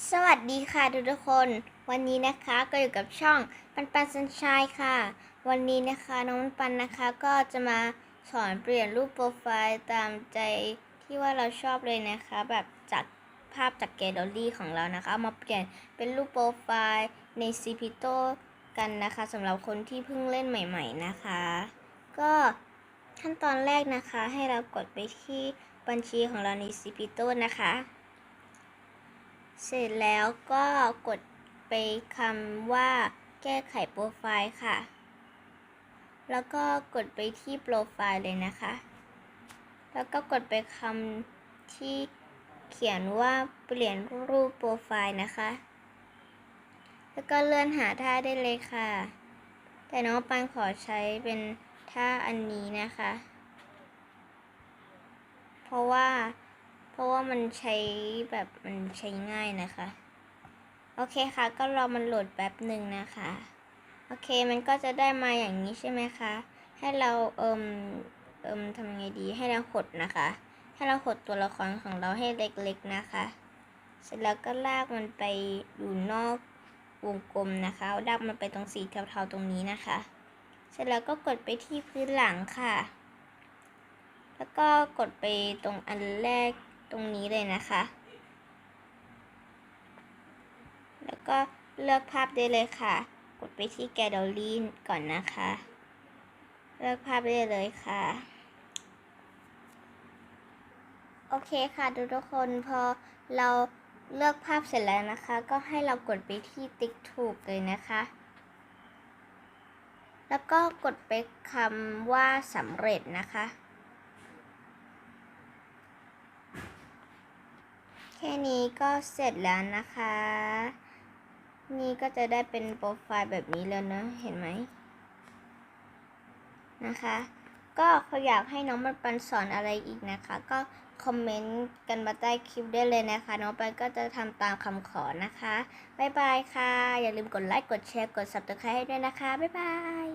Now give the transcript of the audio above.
สวัสดีค่ะทุกทุกคน วันนี้นะคะก็อยู่กับช่องปันปันสันชายค่ะ วันนี้นะคะน้องปันนะคะก็จะมาสอนเปลี่ยนรูปโปรไฟล์ตามใจที่ว่าเราชอบเลยนะคะ แบบจากภาพจากแกลเลอรี่ของเรานะคะเอามาเปลี่ยนเป็นรูปโปรไฟล์ใน c p t o กันนะคะสำหรับคนที่เพิ่งเล่นใหม่ ๆนะคะ ก็ขั้นตอนแรกนะคะให้เรากดไปที่บัญชีของเราใน c p t o นะคะ เสร็จแล้วก็กดไปคำว่าแก้ไขโปรไฟล์ค่ะ แล้วก็กดไปที่โปรไฟล์เลยนะคะ แล้วก็กดไปคำที่เขียนว่าเปลี่ยนรูปโปรไฟล์นะคะ แล้วก็เลื่อนหาท่าได้เลยค่ะ แต่น้องปันขอใช้เป็นท่าอันนี้นะคะ เพราะว่า เพราะว่ามันใช้แบบมันใช้ง่ายนะคะ โอเคค่ะ ก็รอมันโหลดแป๊บหนึ่งนะคะ โอเคมันก็จะได้มาอย่างนี้ใช่ไหมคะ ให้เราเอิมเอิมทำไงดีให้เราหดนะคะ ให้เราหดตัวละครของเราให้เล็กๆนะคะ เสร็จแล้วก็ลากมันไปอยู่นอกวงกลมนะคะลากมันไปตรงสีเทาๆตรงนี้นะคะ เสร็จแล้วก็กดไปที่พื้นหลังค่ะ แล้วก็กดไปตรงอันแรก ตรงนี้เลยนะคะ แล้วก็เลือกภาพได้เลยค่ะ กดไปที่แกลเลอรี่ก่อนนะคะ เลือกภาพได้เลยค่ะ โอเคค่ะทุกคนพอเราเลือกภาพเสร็จแล้วนะคะ ก็ให้เรากดไปที่ติ๊กถูกเลยนะคะ แล้วก็กดไปคำว่าสำเร็จนะคะ ค่นี้ก็เสร็จแล้วนะคะ นี่ก็จะได้เป็นโปรไฟล์แบบนี้แล้วนะ เห็นไหมนะคะ ก็เขาอยากให้น้องมันปันสอนอะไรอีกนะคะ ก็คอมเมนต์กันมาใต้คลิปได้เลยนะคะ น้องปันก็จะทำตามคำขอนะคะ บ๊ายบายค่ะ อย่าลืมกดไลค์ กดแชร์ กด subscribe ให้ด้วยนะคะ บ๊ายบาย